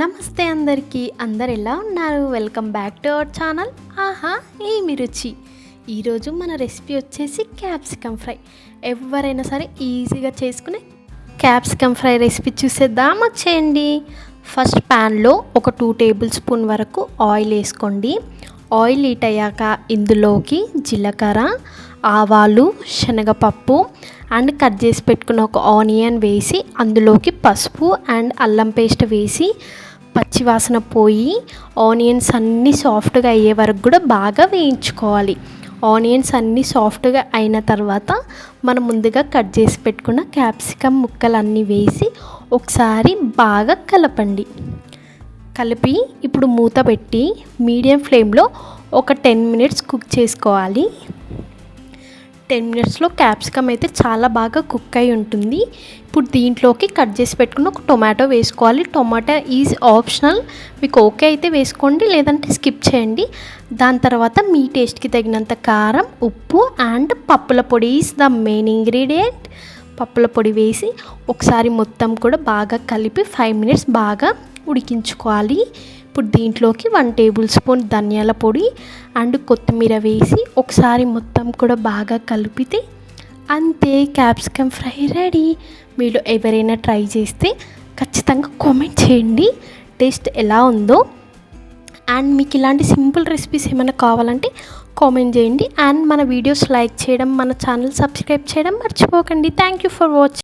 నమస్తే అందరికీ. అందరు ఎలా ఉన్నారు? Welcome back to our channel. ఆహా ఏమి రుచి? ఈరోజు మన రెసిపీ వచ్చేసి క్యాప్సికమ్ ఫ్రై. ఎవరైనా సరే ఈజీగా చేసుకునే క్యాప్సికమ్ ఫ్రై రెసిపీ చూసేద్దాం. వచ్చేయండి. ఫస్ట్ ప్యాన్లో ఒక టూ టేబుల్ స్పూన్ వరకు ఆయిల్ వేసుకోండి. ఆయిల్ హీట్ అయ్యాక ఇందులోకి జీలకర్ర ఆవాలు శనగపప్పు అండ్ కట్ చేసి పెట్టుకున్న ఒక ఆనియన్ వేసి అందులోకి పసుపు అండ్ అల్లం పేస్ట్ వేసి పచ్చివాసన పోయి ఆనియన్స్ అన్నీ సాఫ్ట్గా అయ్యే వరకు కూడా బాగా వేయించుకోవాలి. ఆనియన్స్ అన్నీ సాఫ్ట్గా అయిన తర్వాత మనం ముందుగా కట్ చేసి పెట్టుకున్న క్యాప్సికమ్ ముక్కలన్నీ వేసి ఒకసారి బాగా కలపండి. కలిపి ఇప్పుడు మూత పెట్టి మీడియం ఫ్లేమ్లో ఒక టెన్ మినిట్స్ కుక్ చేసుకోవాలి. టెన్ మినిట్స్లో క్యాప్సికమ్ అయితే చాలా బాగా కుక్ అయి ఉంటుంది. ఇప్పుడు దీంట్లోకి కట్ చేసి పెట్టుకుని ఒక టొమాటో వేసుకోవాలి. Tomato is optional. మీకు ఓకే అయితే వేసుకోండి లేదంటే స్కిప్ చేయండి. దాని తర్వాత మీ టేస్ట్కి తగినంత కారం ఉప్పు అండ్ పప్పుల పొడి ఈజ్ ద మెయిన్ ఇంగ్రీడియంట్. పప్పుల పొడి వేసి ఒకసారి మొత్తం కూడా బాగా కలిపి ఫైవ్ మినిట్స్ బాగా ఉడికించుకోవాలి. ఇప్పుడు దీంట్లోకి వన్ టేబుల్ స్పూన్ ధనియాల పొడి అండ్ కొత్తిమీర వేసి ఒకసారి మొత్తం కూడా బాగా కలిపితే అంతే క్యాప్సికమ్ ఫ్రై రెడీ మీరు ఎవరైనా ట్రై చేస్తే ఖచ్చితంగా కామెంట్ చేయండి. టేస్ట్ ఎలా ఉందో. అండ్ మీకు ఇలాంటి సింపుల్ రెసిపీస్ ఏమైనా కావాలంటే కామెంట్ చేయండి. అండ్ మన వీడియోస్ లైక్ చేయడం మన ఛానల్ సబ్స్క్రైబ్ చేయడం మర్చిపోకండి. Thank you for watching